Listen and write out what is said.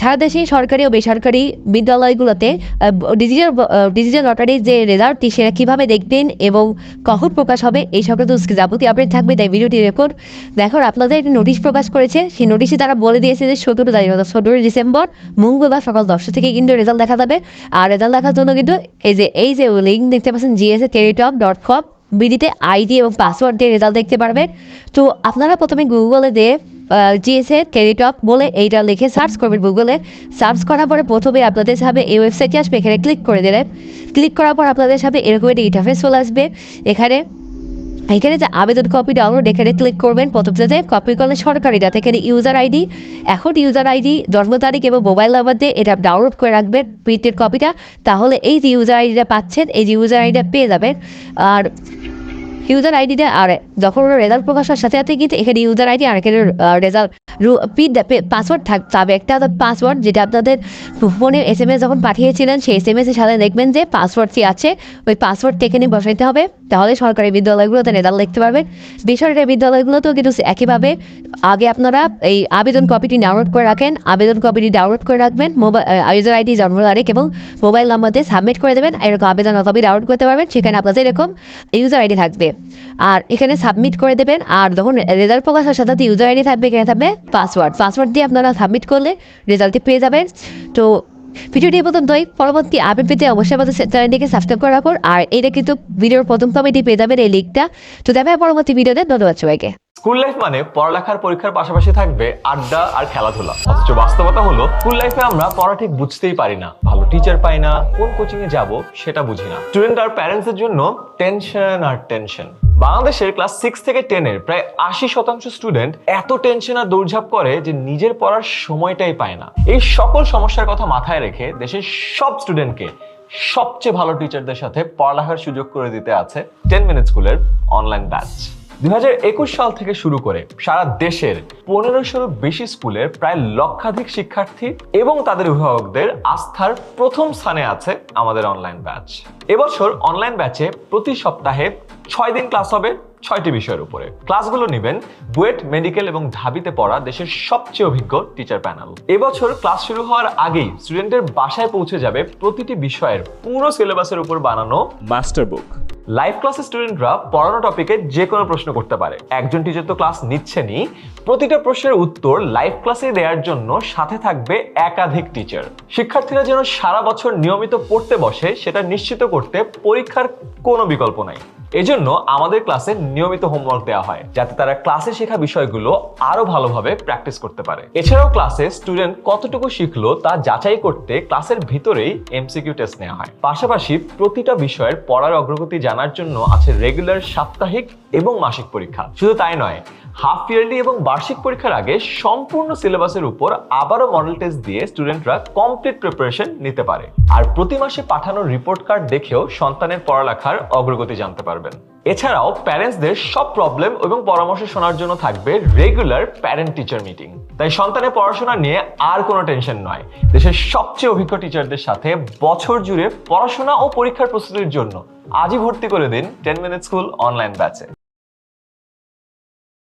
সারা দেশে সরকারি ও বেসরকারি বিদ্যালয়গুলোতে ডিজিটাল ডিজিটাল লটারির যে রেজাল্টটি সেটা কীভাবে দেখবেন এবং কখন প্রকাশ হবে, এই সংক্রান্ত যাবতীয় আপডেট থাকবে, তাই ভিডিওটি রেকর্ড দেখো, আপনাদের একটি নোটিশ প্রকাশ করেছে, সেই নোটিশে তারা বলে দিয়েছে যে সতেরো তারিখ, অর্থাৎ সতেরোই ডিসেম্বর, মঙ্গলবার সকাল দশটা থেকে কিন্তু রেজাল্ট দেখা যাবে। আর রেজাল্ট দেখার জন্য কিন্তু এই যে এই যে লিঙ্ক দেখতে পাচ্ছেন জিএসএ টেলিটপ ডট কম বিডিতে আইডি এবং পাসওয়ার্ড দিয়ে রেজাল্ট দেখতে পারবেন। তো আপনারা প্রথমে গুগলে দিয়ে জিএসএ টেলিটপ বলে এইটা লিখে সার্চ করবেন গুগলে সার্চ করার পরে প্রথমে আপনাদের সামনে এই ওয়েবসাইটে আসবে, এখানে ক্লিক করে দিলে ক্লিক করার পর আপনাদের সামনে এরকম একটা ইন্টারফেস চলে আসবে। এখানে এখানে যে আবেদন কপি ডাউনলোড এখানে ক্লিক করবেন। প্রথমটাতে কপি করলে সরকারি ডাটা এখানে ইউজার আইডি এখন ইউজার আইডি জন্ম তারিখ এবং মোবাইল নাম্বার দিয়ে এটা ডাউনলোড করে রাখবেন প্রিন্টের কপিটা তাহলে এই যে ইউজার আইডিটা পাচ্ছেন, এই যে ইউজার আইডিটা পেয়ে যাবেন। আর ইউজার আইডি আইডিটা আর যখন ওরা রেজাল্ট প্রকাশ হওয়ার সাথে সাথে কিন্তু এখানে ইউজার আইডি আর এখানে রেজাল্ট পিন পাসওয়ার্ড থাক তবে একটা পাসওয়ার্ড যেটা আপনাদের ফোনে এস এম এস যখন পাঠিয়েছিলেন, সেই এস এম এসের সাথে দেখবেন যে পাসওয়ার্ডটি আছে, ওই পাসওয়ার্ডটি এখানে বসাইতে হবে। তাহলে সরকারি বিদ্যালয়গুলোতে রেজাল্ট দেখতে পারবেন বেসরকারি বিদ্যালয়গুলোতেও কিন্তু একইভাবে আগে আপনারা এই আবেদন কপিটি ডাউনলোড করে রাখেন, আবেদন কপিটি ডাউনলোড করে রাখবেন মোবাইল ইউজার আইডি জন্ম তারিখ এবং মোবাইল নাম্বার দিয়ে সাবমিট করে দেবেন, এরকম আবেদন কপি ডাউনলোড করতে পারবেন, সেখানে আপনাদের এরকম ইউজার আইডি থাকবে। আর এখানে সাবমিট করে দেবেন, আর যখন রেজাল্ট প্রকাশ হওয়ার সাথে সাথে ইউজার আইডি থাকবে, এখানে থাকবে পাসওয়ার্ড পাসওয়ার্ড দিয়ে আপনারা সাবমিট করলে রেজাল্টটি পেয়ে যাবেন। তো ভিডিওটি এই পর্যন্তই। পরবর্তী আপডেট পেতে অবশ্যই আমাদের চ্যানেলটিকে সাবস্ক্রাইব করা রাখুন আর এটা কিন্তু ভিডিওর প্রথম কমেন্টে পেয়ে যাবেন এই লিঙ্কটা তো দেখা হয় পরবর্তী ভিডিওতে। ধন্যবাদ সবাইকে। স্কুল লাইফ মানে পড়ালেখার পরীক্ষার পাশাপাশি থাকবে আড্ডা আর খেলাধুলা। অথচ বাস্তবতা হলো স্কুল লাইফে আমরা পড়া ঠিক বুঝতেই পারি না। ভালো টিচার পাই না, কোন কোচিং এ যাব সেটা বুঝি না। স্টুডেন্ট আর প্যারেন্টস এর জন্য টেনশন আর টেনশন বাংলাদেশের ক্লাস সিক্স থেকে টেনের প্রায় আশি শতাংশ স্টুডেন্ট এত টেনশন আর দৌড়ঝাঁপ করে যে নিজের পড়ার সময়টাই পায় না। এই সকল সমস্যার কথা মাথায় রেখে দেশের সব স্টুডেন্টকে সবচেয়ে ভালো টিচারদের সাথে পড়ালেখার সুযোগ করে দিতে আছে টেন মিনিট স্কুলের অনলাইন ব্যাচ দুই হাজার একুশ সাল থেকে শুরু করে সারা দেশের পনেরোশোর বেশি স্কুলের প্রায় লক্ষাধিক শিক্ষার্থী এবং তাদের অভিভাবকদের আস্থার প্রথম স্থানে আছে আমাদের অনলাইন ব্যাচ এবছর অনলাইন ব্যাচে প্রতি সপ্তাহে ছয় দিন ক্লাস হবে ছয়টি বিষয়ের উপরে। ক্লাসগুলো নেবেন বুয়েট, মেডিকেল এবং ঢাবিতে পড়া দেশের সবচেয়ে অভিজ্ঞ টিচার প্যানেল এবছর ক্লাস শুরু হওয়ার আগেই স্টুডেন্টের বাসায় পৌঁছে যাবে প্রতিটি বিষয়ের পুরো সিলেবাসের উপর বানানো মাস্টার বুক লাইভ ক্লাসে স্টুডেন্টরা পড়ানো টপিকে যে কোনো প্রশ্ন করতে পারে। একজন টিচার তো ক্লাস নিচ্ছেনই। প্রতিটা প্রশ্নের উত্তর লাইভ ক্লাসে দেওয়ার জন্য সাথে থাকবে একাধিক টিচার শিক্ষার্থীরা যেন সারা বছর নিয়মিত পড়তে বসে, সেটা নিশ্চিত করতে পরীক্ষার কোনো বিকল্প নাই। এজন্য আমাদের ক্লাসে নিয়মিত হোমওয়ার্ক দেওয়া হয়, যাতে তারা ক্লাসে শেখা বিষয়গুলো আরও ভালোভাবে প্র্যাকটিস করতে পারে। এছাড়াও ক্লাসে স্টুডেন্ট কতটুকু শিখলো তা যাচাই করতে ক্লাসের ভিতরেই এমসিকিউ টেস্ট নেওয়া হয়। পাশাপাশি প্রতিটা বিষয়ের পড়ার অগ্রগতি জানার জন্য আছে রেগুলার সাপ্তাহিক এবং মাসিক পরীক্ষা। শুধু তাই নয় হাফ ইয়ারলি এবং বার্ষিক পরীক্ষার আগে সম্পূর্ণ সিলেবাসের উপর আবারও মডেল টেস্ট দিয়ে স্টুডেন্টরা কমপ্লিট প্রিপারেশন নিতে পারে। আর প্রতি মাসে পাঠানো রিপোর্ট কার্ড দেখেও সন্তানের পড়ালেখার অগ্রগতি জানতে পারবেন। এছাড়াও প্যারেন্টসদের সব প্রবলেম এবং পরামর্শ শোনার জন্য থাকবে রেগুলার প্যারেন্ট টিচার মিটিং তাই সন্তানের পড়াশোনা নিয়ে আর কোনো টেনশন নয়। দেশের সবচেয়ে অভিজ্ঞ টিচারদের সাথে বছর জুড়ে পড়াশোনা ও পরীক্ষার প্রস্তুতির জন্য আজই ভর্তি করে দিন টেন মিনিট স্কুল অনলাইন ব্যাচে